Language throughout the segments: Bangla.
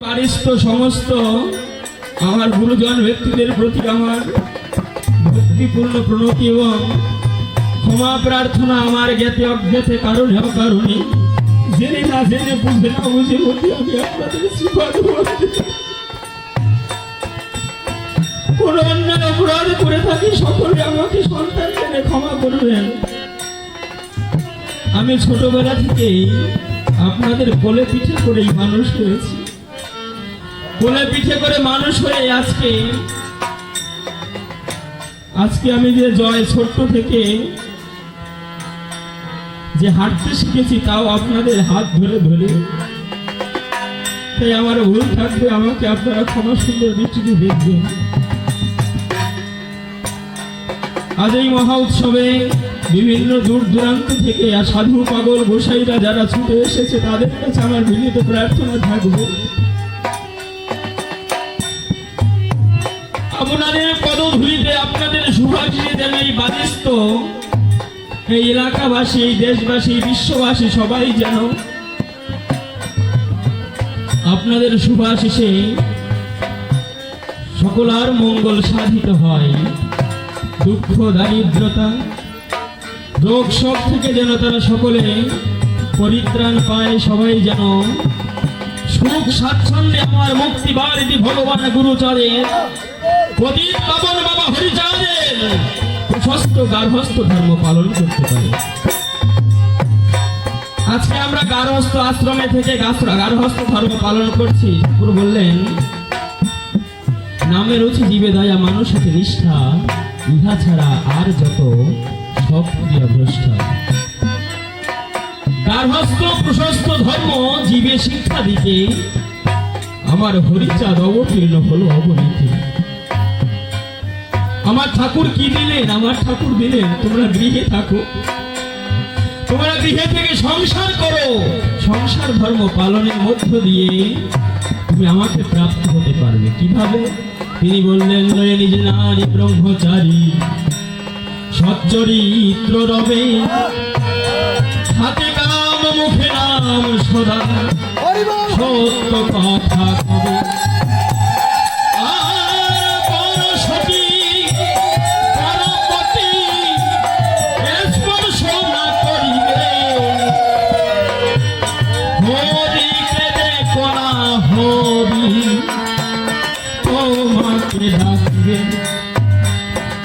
পারিস্ত সমস্ত আমার গুরুজন ব্যক্তিদের প্রতি আমার ভক্তিপূর্ণ প্রণতি এবং ক্ষমা প্রার্থনা আমার জ্ঞাতে অজ্ঞাতে কারণে জেনে না জেনে বুঝে না বুঝে বলি আমি আপনাদের শ্রীপাদ কোন অন্যায় অপরাধ করে থাকি সকলে আমাকে সন্তান জেনে ক্ষমা করবেন। আমি ছোটবেলা থেকেই আপনাদের কোলে পিঠে করেই মানুষ হয়েছি। কোলে পিঠে করে মানুষ হয়ে আজকে আজকে আমি যে জয় ছোট্ট থেকে যে হাঁটতে শিখেছি তাও আপনাদের হাত ধরে ধরে। তাই আমার ভুল থাকবে, আমাকে আপনারা ক্ষমা সুন্দর দৃষ্টিতে দেখবেন। আজ এই মহা উৎসবে বিভিন্ন দূর দূরান্ত থেকে সাধু পাগল গোসাইরা যারা ছুটে এসেছে, তাদের কাছে আমার বিনীত প্রার্থনা থাকবে। আপনাদের পদধূলিতে আপনাদের সুভাষিনীদের এই বাদিস্ত এই এলাকাবাসী, দেশবাসী, বিশ্ববাসী সবাই যেন আপনাদের সুভাষিসে সকলার মঙ্গল সাধিত হয়। দুঃখ, দারিদ্রতা, রোগ সব থেকে যেন তারা সকলে পরিত্রাণ পায়। সবাই যেন সুখ, স্বাচ্ছন্দ্যে আমার মুক্তি বাড়িটি ভগবান গুরুচারের প্রদীপ পাবন বাবা হরিচাঁদের প্রশস্ত গার্হস্থ ধর্ম পালন করতে পারে। আজকে আমরা গার্হস্থ আশ্রমে থেকে গার্হস্থ ধর্ম পালন করছি। ঠাকুর বললেন, নামের রুচি জীবে দয়া মানুষ নিষ্ঠা, ইহা ছাড়া আর যত সব ক্রিয়া ভ্রষ্টা। গার্হস্থ প্রশস্ত ধর্ম জীবে শিক্ষা দিতে আমার হরিচাঁদ অবতীর্ণ হলো অবনীতি। আমার ঠাকুর কি দিলেন? আমার ঠাকুর দিলেন। তোমরা গৃহে থাকো। তোমরা গৃহে থেকে সংসার করো। সংসার ধর্ম পালনের মধ্য দিয়ে তুমি আমাকে প্রাপ্ত হতে পারবে। কীভাবে? তিনি বললেন লয়ে নিজ নারী ব্রহ্মচারী সচ্চরিত্র রবে। হাতে কাম মুখে নাম সদা সত্য কথা কবে?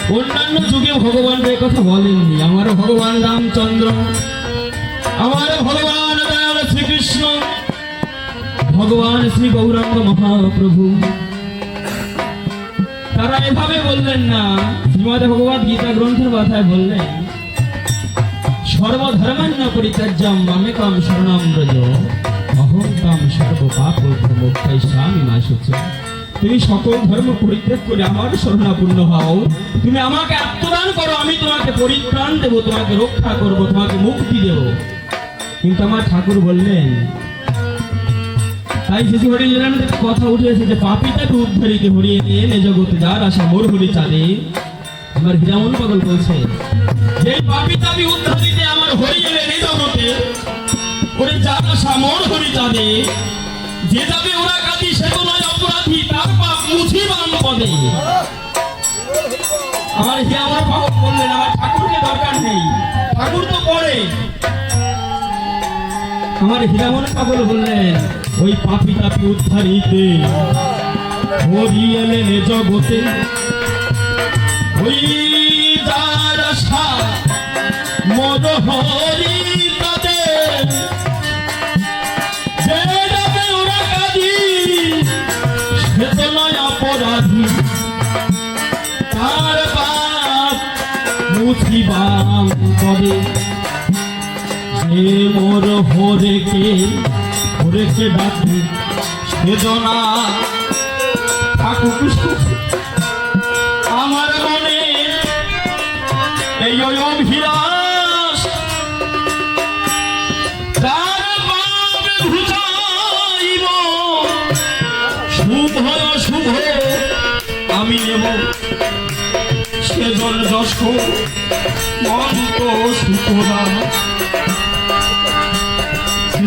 অন্যান্য যুগে ভগবান কথা বলেননি। আমার ভগবান রামচন্দ্র। আমার ভগবান শ্রীকৃষ্ণ। ভগবান শ্রী গৌরাঙ্গ মহাপ্রভু। তারা এভাবে বললেন না। শ্রীমদ ভগবত গীতা গ্রন্থের কথায় বললেন সর্বধর্মান্য পরিত্যাজ্যম মামেকাম শরণাম ব্রজ অহং কাম সর্ব পাপ মুক্তাই স্বামী মাসুচ তুমি সকল ধর্ম পরিত্যাগ করে আমার শরণাপূর্ণ হও। তুমি আমাকে আত্মদান করো, আমি তোমাকে পরিত্রাণ দেব, তোমাকে রক্ষা করব, তোমাকে মুক্তি দেব। কিন্তু আমার ঠাকুর বললেন, তাই শিশু হরিজন কথা উঠে এসেছে পাপিটাকে উদ্ধারিতে হরিয়ে নিয়ে নে জগতে যার আশা মোর হরি চাঁদে। আমার হীরামন পাগল বলছে যে পাপিটা আমি উদ্ধারিতে আমার হরি এলে নে জগতে ওরে যার আশা মোর হরি চাঁদে। যে ওরা কাঁদি, সে তো নয় অপরাধী, তার পাপ মুছিবান পদে। আমার হীরামন পাগল বললেন আমার ঠাকুরকে দরকার নেই। ঠাকুর তো পড়ে আমার হীরামন পাগল বললেন, ওই পাপি তাপি উদ্ধারিতে হরি এলেন জগতে। ওই যার আশা মদ হরি মোর সে মোর হরেকে হরেকে ডাকে বেদনা ঠাকুর আমার মনে এই ওই সেজন যশ মন্ত সুতরাং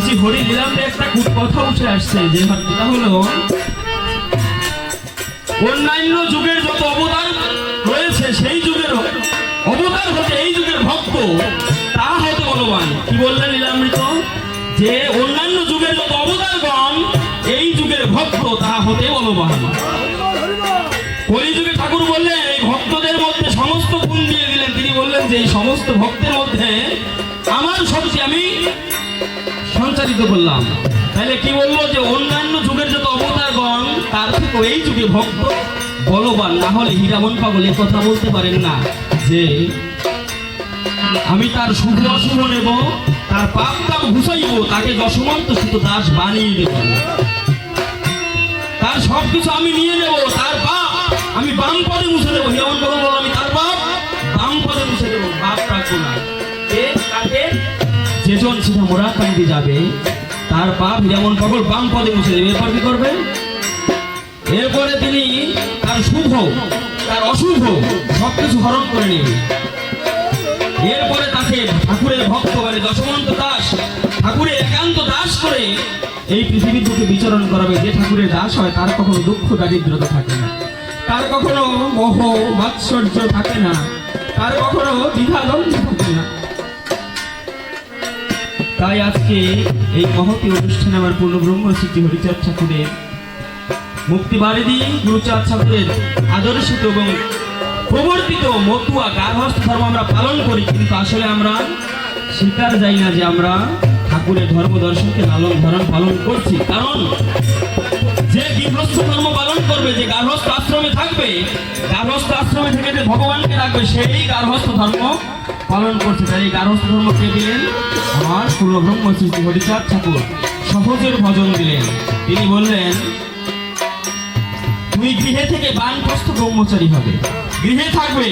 শ্রী হরি লীলামে একটা কথা উঠে আসছে, যে যেটা হলো, অন্যান্য যুগের যত অবদান রয়েছে, সেই যুগের অবদান হতে এই যুগের ভক্ত, তা হতে বলবান কি বললেন লীলামৃত? যে অন্যান্য যুগের যত অবদানগণ এই যুগের ভক্ত, তা হতে বলবান কলিযুগে ঠাকুর বললেন সমস্ত ভক্তের মধ্যে আমার শক্তি আমি সঞ্চারিত করলাম। তাহলে কি বলব যে অন্যান্য যুগের যত অবতারগণ, তার থেকে এই যুগে ভক্ত, বলবান, না হলে হীরামন পাগল এ কথা বলতে পারেন না যে আমি তার শুভ অশুভ নেব, তার পাপ কাম ঘুষাইব, তাকে দশমন্ত সুত দাস বানিয়ে দেব। তার সবকিছু আমি নিয়ে নেব, তার পাপ আমি বাম পদে মুছে দেবো। হীরামন পাগল আমি তার পাপ বাম পদে মুছে দেবো। বাপ যেজন সেটা মোরা কান্দি যাবে, তার পাপ যেমন পাগল বাম পদে মুছে দেবে। এরপর কি করবে? এরপরে তিনি তার শুভ, তার অশুভ সবকিছু হরণ করে নেবে। এরপরে তাকে ঠাকুরের ভক্ত মানে দশমন্ত দাস। ঠাকুরের একান্ত দাস করে এই পৃথিবীর বুকে বিচরণ করাবে। যে ঠাকুরের দাস হয়, তার কখনো দুঃখ দারিদ্রতা থাকে না। তার কখনো মোহ, মাৎসর্য থাকে না। তার কখনো দ্বিধাদ্বন্দ্ব থাকে না। তাই আজকে এই মহতি অনুষ্ঠানে আমার পূর্ণ ব্রহ্মশ্রী হরিচাঁদ ঠাকুরের মুক্তি বাড়ি গুরুচাঁদ ঠাকুরের আদর্শিত এবং প্রবর্তিত মতুয়া গার্হস্থ ধর্ম আমরা পালন করি, কিন্তু আসলে আমরা স্বীকার যাই না যে আমরা ঠাকুরের ধর্ম দর্শনকে লালন ধরন পালন করছি। কারণ যে গৃহস্থ ধর্ম পালন করবে, যে গার্হস্থ আশ্রমে থাকবে, গার্হস্থ আশ্রমে থেকে যে ভগবানকে রাখবে, সেই গার্হস্থ ধর্ম পালন করছে তাই এই গার্হস্থ ধর্ম কে দিলেন। আমার পূর্ণ ব্রহ্ম সৃষ্টি হরিচাঁদ ঠাকুর সহজের ভজন দিলেন। তিনি বললেন, তুমি গৃহে থেকে বানপ্রস্থ ব্রহ্মচারী হবে। গৃহে থাকবে।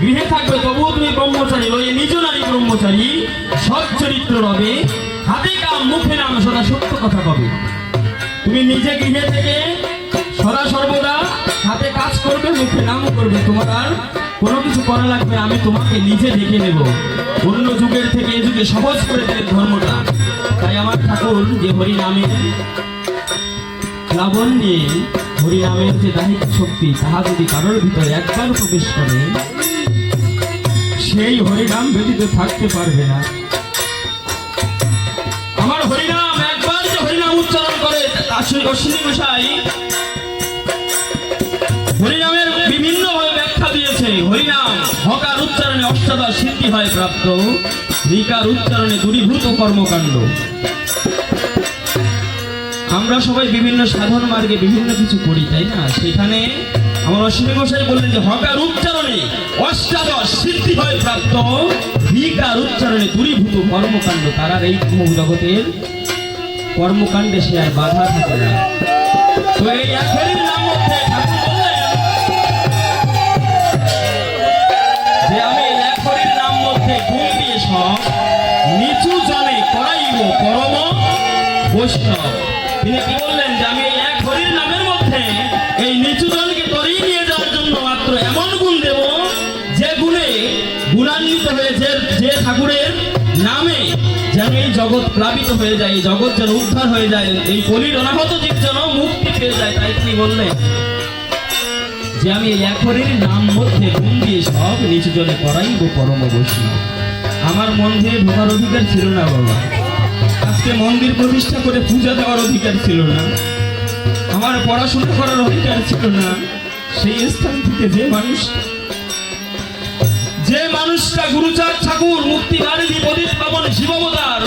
গৃহে থাকবে তবুও তুমি ব্রহ্মচারী রয়ে নিজ নারী ব্রহ্মচারী। সৎ চরিত্র রবে হাতে কাম মুখে নাম সদা সত্য কথা কবে তুমি নিজে গৃহে থেকে সদা সর্বদা হাতে কাজ করবে, মুখে নাম করবে। তোমার আর কোনো কিছু করা লাগবে, আমি তোমাকে নিজে দেখে নেব। অন্য যুগের থেকে এই যুগে সহজ করে দিলেন ধর্মটা। তাই আমার ঠাকুর যে হরি লাবণ্যে হরিনামের যে দাহিক শক্তি, তাহা যদি কারোর ভিতরে একবার প্রবেশ করে, সেই হরিনাম ব্যতীত থাকতে পারবে না। আমার হরিনাম, একবার যে হরিনাম উচ্চারণ করে অশ্বিনী গোসাই ব্যাখ্যা হরিনাম। হকার উচ্চারণে অষ্টাদশ সিদ্ধি হয় প্রাপ্ত। রিকার উচ্চারণে দূরীভূত কর্মকাণ্ড। আমরা সবাই বিভিন্ন সাধন মার্গে বিভিন্ন কিছু করি, তাই না? সেখানে আমার অশ্বিনী গোসাই বললেন যে, হকার উচ্চারণে অষ্টাদশ সিদ্ধি হয় প্রাপ্ত। ভিকার উচ্চারণে দূরীভূত কর্মকাণ্ড। তারা এই জগতের কর্মকাণ্ডে সে আর বাধা থাকে না। তো এই এখনই নাম মধ্যে মধ্যে গুণ দিয়ে সব। নিচু জনে করাইব পরম বৈষ্ণব। তিনি কি বললেন যে আমি এক হরির নামের মধ্যে এই নিচু জনকে তরিয়ে নিয়ে যাওয়ার জন্য মাত্র এমন গুণ দেব যে গুণে গুণান্বিত হয়ে যে যে ঠাকুরের নামে যেন এই জগৎ প্লাবিত হয়ে যায়, এই জগৎ যেন উদ্ধার হয়ে যায়, এই কলির অনাহত জীব যেন মুক্তি পেয়ে যায়, তাই তিনি বললেন। যে আমি এই নাম মধ্যে গুণ দিয়ে সব নিচু জনে করাইব পরম বৈষ্ণব। আমার মন্দিরে ঢোকার অধিকার ছিল না বাবা। আজকে মন্দির প্রতিষ্ঠা করে পূজা দেওয়ার অধিকার ছিল না। আমার পড়াশোনা করার অধিকার ছিল না। সেই স্থান থেকে যে মানুষ যে মানুষটা গুরুচাঁদ ঠাকুর মুক্তি বাড়ি প্রদীপ পাবন শিববতার,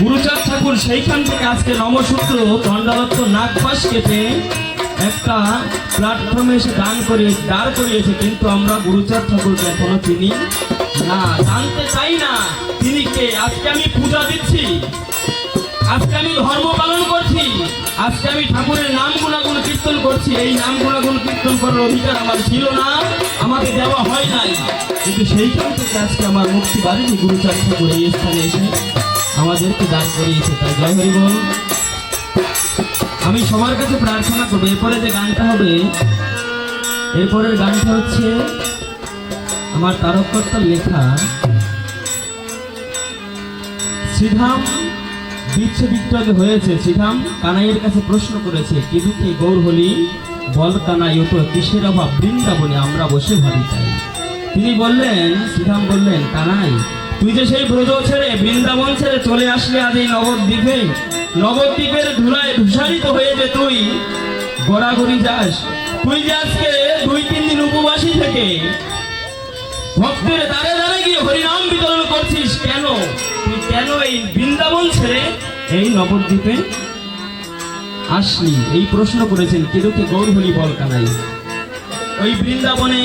গুরুচাঁদ ঠাকুর সেইখান থেকে আজকে নমসূত্র দণ্ডালত্ব নাগপাশ কেটে একটা প্ল্যাটফর্মে এসে দান করে, দাঁড় করিয়েছে কিন্তু আমরা গুরুচাঁদ ঠাকুরকে এখনও চিনি না। জানতে চাই না তিনি কে। আজকে আমি পূজা দিচ্ছি। আজকে আমি ধর্ম পালন করছি। আজকে আমি ঠাকুরের নাম গুণাগুণ কীর্তন করছি। এই নাম গুণাগুণ কীর্তন করার অধিকার আমার ছিল না, আমাকে দেওয়া হয় নাই। কিন্তু সেইখান থেকে আজকে আমার মুক্তি বাড়িনি গুরুচাঁদ ঠাকুর এই স্থানে এসে আমাদেরকে দান করিয়েছে। তাই জয় হরি বল। আমি সবার কাছে প্রার্থনা করব। এরপরে যে গানটা হবে, এরপরের গানটা হচ্ছে আমার তারকর্তার লেখা, শ্রীধাম বিচ্ছেদিত হয়েছে। শ্রীরাম কানাইয়ের কাছে প্রশ্ন করেছে, কি গৌর হলি? বল কানাই তো কিসের অভাব? বৃন্দাবনে আমরা বসে ভাবি চাই তিনি বললেন শ্রীরাম বললেন, কানাই, তুই যে সেই ব্রজ ছেড়ে বৃন্দাবন ছেড়ে চলে আসলে আজ এই নবদ্বীপে? নবদ্বীপের ধুলায় ধূসারিত হয়ে তুই, গড়াগড়ি যাস, তুই যে আজকে দুই, তিন দিন উপবাসী থেকে ভক্তের দ্বারে দ্বারে গিয়ে হরিনাম বিতরণ করছিস, কেন? তুই কেন এই বৃন্দাবন ছেড়ে এই নবদ্বীপে আসলি? এই প্রশ্ন করেছেন কেদুকে গৌর হলি বল কানাই ওই বৃন্দাবনে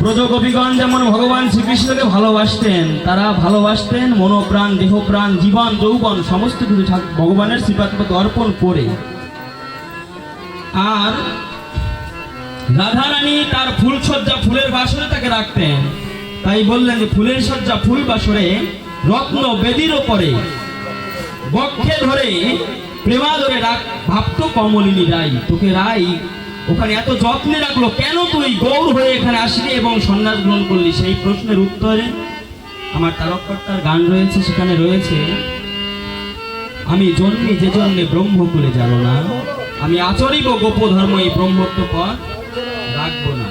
ব্রজ গোপীগণ যেমন ভগবান শ্রীকৃষ্ণকে ভালোবাসতেন, তারা ভালোবাসতেন মনোপ্রাণ, দেহপ্রাণ, জীবন, যৌবন, সমস্ত কিছু ভগবানের শ্রীপাদ অর্পণ করে। আর রাধারানী তার ফুল সজ্জা ফুলের বাসরে তাকে রাখতেন। তাই বললেন যে ফুলের সজ্জা ফুল বাসরে রত্ন বেদির ওপরে, বক্ষে ধরে প্রেমাদরে রাখ ভাবতো কমলিনী রাই তোকে রাই ওখানে এত যত্নে রাখল, কেন তুই গৌর হয়ে এখানে আসলি এবং সন্ন্যাস গ্রহণ করলি? সেই প্রশ্নের উত্তরে আমার তারককর্তার গান রয়েছে, সেখানে রয়েছে, আমি জন্মে যে জন্মে ব্রহ্মকুলে যাব না, আমি আচরিব গোপ ধর্ম এই ব্রহ্মত্ব পথ রাখব না।